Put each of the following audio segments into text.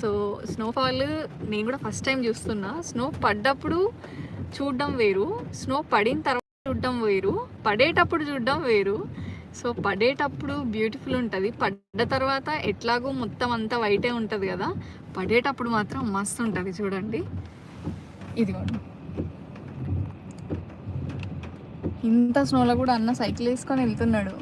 So snowfall నేను కూడా first time చూస్తున్నా. స్నో పడ్డప్పుడు చూడడం వేరు. స్నో పడిన తర్వాత చూడడం వేరు. పడేటప్పుడు చూడడం వేరు. సో పడేటప్పుడు బ్యూటిఫుల్ ఉంటుంది. పడ్డ తర్వాత ఎట్లాగో మొత్తం అంతా వైటే ఉంటుంది కదా. పడేటప్పుడు మాత్రం మస్తు ఉంటుంది చూడండి. ఇదిగోండి. ఇంత స్నోలో కూడా అన్న సైకిల్ వేసుకొని వెళ్తున్నాడు.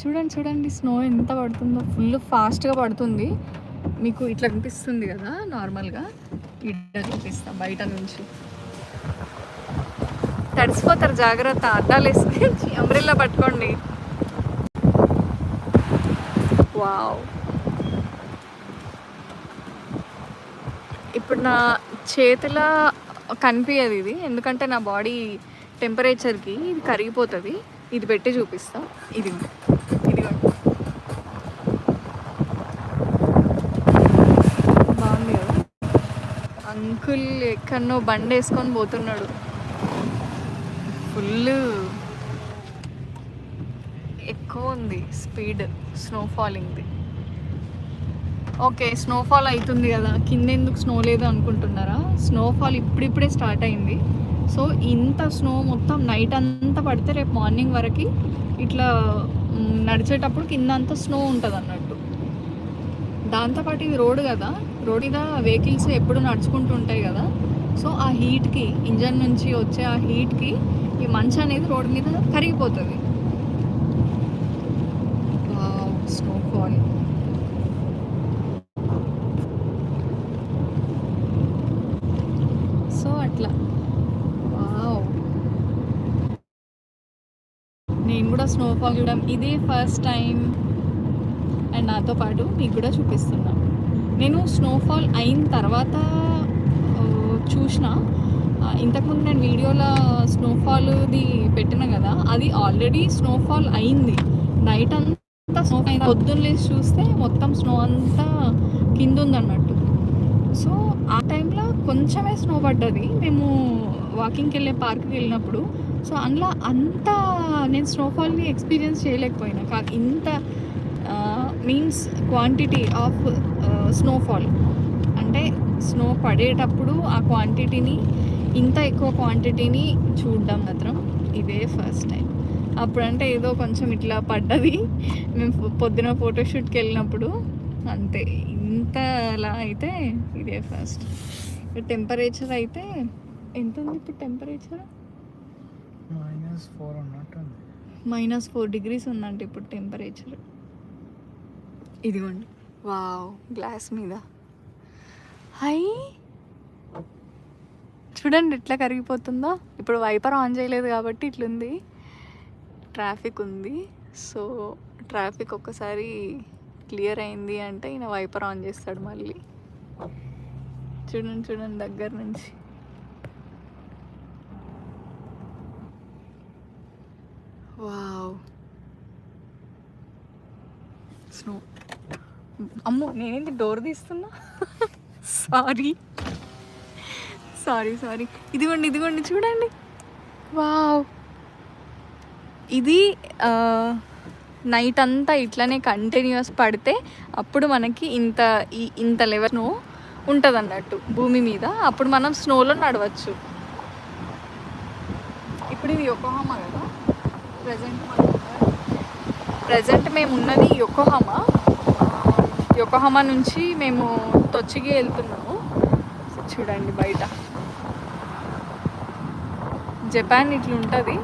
చూడండి చూడండి స్నో ఎంత పడుతుందో. ఫుల్ ఫాస్ట్గా పడుతుంది. మీకు ఇట్లా కనిపిస్తుంది కదా నార్మల్గా ఇట్లా చూపిస్తా బయట నుంచి. తడిసిపోతారు జాగ్రత్త. అద్దాలు వేసుకొని అంబ్రెల్లా పట్టుకోండి. వావ్ ఇప్పుడు నా చేతిలో కనిపించదు ఇది. ఎందుకంటే నా బాడీ టెంపరేచర్కి ఇది కరిగిపోతుంది. ఇది పెట్టి చూపిస్తా. ఇది ఇది బాగుంది కదా? అంకుల్ ఎక్కడో బండి వేసుకొని పోతున్నాడు. ఫుల్ ఎక్కువ ఉంది స్పీడ్ స్నో ఫాలింగ్ది. ఓకే స్నోఫాల్ అవుతుంది కదా. కింద ఎందుకు స్నో లేదు అనుకుంటున్నారా? స్నోఫాల్ ఇప్పుడిప్పుడే స్టార్ట్ అయింది. సో ఇంత స్నో మొత్తం నైట్ అంతా పడితే రేపు మార్నింగ్ వరకు ఇట్లా నడిచేటప్పుడు కింద అంతా స్నో ఉంటుంది అన్నట్టు దాంతోపాటు ఇది రోడ్ కదా రోడ్ మీద వెహికల్స్ ఎప్పుడు నడుచుకుంటూ ఉంటాయి కదా. సో ఆ హీట్కి ఇంజన్ నుంచి వచ్చే ఆ హీట్కి ఈ మంచు అనేది రోడ్ మీద కరిగిపోతుంది. స్నోఫాల్ సో అట్లా వావ్ నేను కూడా స్నోఫాల్ చూడడం ఇదే ఫస్ట్ టైం అండ్ నాతో పాటు మీకు కూడా చూపిస్తున్నా. నేను స్నోఫాల్ అయిన తర్వాత చూసిన ఇంతకుముందు నేను వీడియోలో స్నోఫాల్ది పెట్టిన కదా అది ఆల్రెడీ స్నోఫాల్ అయింది. నైట్ అంతా స్నో అయింది. పొద్దున్న లేచి చూస్తే మొత్తం స్నో అంతా కింద ఉందన్నట్టు సో ఆ టైంలో కొంచెమే స్నో పడ్డది. మేము వాకింగ్కి వెళ్ళే పార్క్కి వెళ్ళినప్పుడు సో అందులో అంత నేను స్నోఫాల్ని ఎక్స్పీరియన్స్ చేయలేకపోయినా. కానీ ఇంత మీన్స్ క్వాంటిటీ ఆఫ్ స్నోఫాల్ అంటే స్నో పడేటప్పుడు ఆ క్వాంటిటీని ఇంత ఎక్కువ క్వాంటిటీని చూడడం మాత్రం ఇదే ఫస్ట్ టైం అప్పుడంటే ఏదో కొంచెం ఇట్లా పడ్డది. మేము పొద్దున ఫోటోషూట్కి వెళ్ళినప్పుడు అంతే. ఇంతలా అయితే ఇదే ఫస్ట్ టెంపరేచర్ అయితే ఎంత ఉంది ఇప్పుడు టెంపరేచర్ మైనస్ ఫోర్ ఉన్నట్టుంది. మైనస్ ఫోర్ డిగ్రీస్ ఉందంట ఇప్పుడు టెంపరేచర్. ఇదిగోండి. వావ్ గ్లాస్ మీద. హై. చూడండి ఎట్లా కరిగిపోతుందో. ఇప్పుడు వైపర్ ఆన్ చేయలేదు కాబట్టి ఇట్లుంది. ట్రాఫిక్ ఉంది. సో ట్రాఫిక్ ఒక్కసారి క్లియర్ అయింది అంటే ఈయన వైపర్ ఆన్ చేస్తాడు మళ్ళీ. చూడండి చూడండి దగ్గర నుంచి. వావ్. స్నో. అమ్మో నేనేంటి డోర్ తీస్తున్నా? సారీ. Sorry sorry. ఇదిగోండి ఇదిగోండి చూడండి. వావ్. ఇది నైట్ అంతా ఇట్లానే కంటిన్యూస్ పడితే అప్పుడు మనకి ఇంత ఇంత లెవెల్ స్నో ఉంటుంది అన్నట్టు భూమి మీద. అప్పుడు మనం స్నోలో నడవచ్చు. ఇప్పుడు ఇది యొకోహామా కదా? ప్రజెంట్ ప్రజెంట్ మేము ఉన్నది యొకోహమా. యొకోహమా నుంచి మేము తొచ్చిగి వెళ్తున్నాము. చూడండి బయట. Japan ఇట్లుంటుంది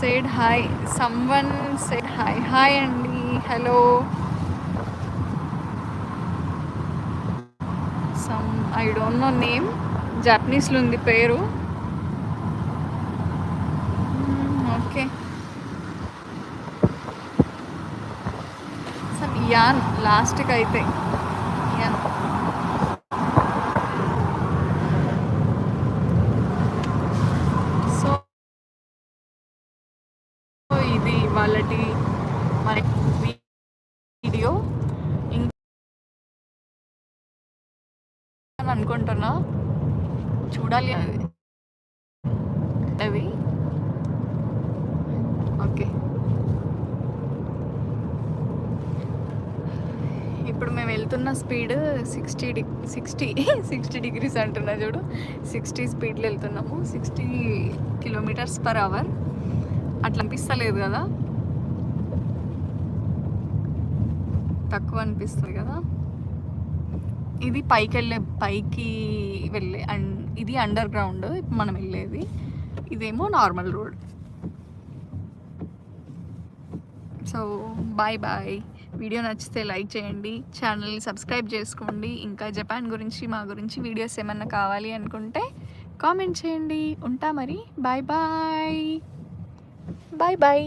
said hi someone said hi hi అండి. Hello some I don't know name జపనీస్లో ఉంది పేరు ఓకే సమ్ యాన్ లాస్ట్కి అయితే యాన్ సో ఇది వాళ్ళటి మన వీడియో ఇంకా అనుకుంటున్నా. చూడాలి అది అవి ఓకే ఇప్పుడు మేము వెళ్తున్న speed sixty D sixty sixty degrees అంటున్నా చూడు. సిక్స్టీ స్పీడ్లో వెళ్తున్నాము. Sixty kilometres per hour. అట్లా అనిపిస్తలేదు కదా. తక్కువ అనిపిస్తుంది కదా. ఇది పైకి వెళ్ళే పైకి వెళ్ళే అండ్ ఇది అండర్ గ్రౌండ్ ఇప్పుడు మనం వెళ్ళేది ఇదేమో normal road so bye bye video నచ్చితే లైక్ చేయండి ఛానల్ని సబ్స్క్రైబ్ చేసుకోండి. ఇంకా జపాన్ గురించి మా గురించి వీడియోస్ ఏమన్నా కావాలి అనుకుంటే కామెంట్ చేయండి. ఉంటా మరి. Bye bye. Bye bye.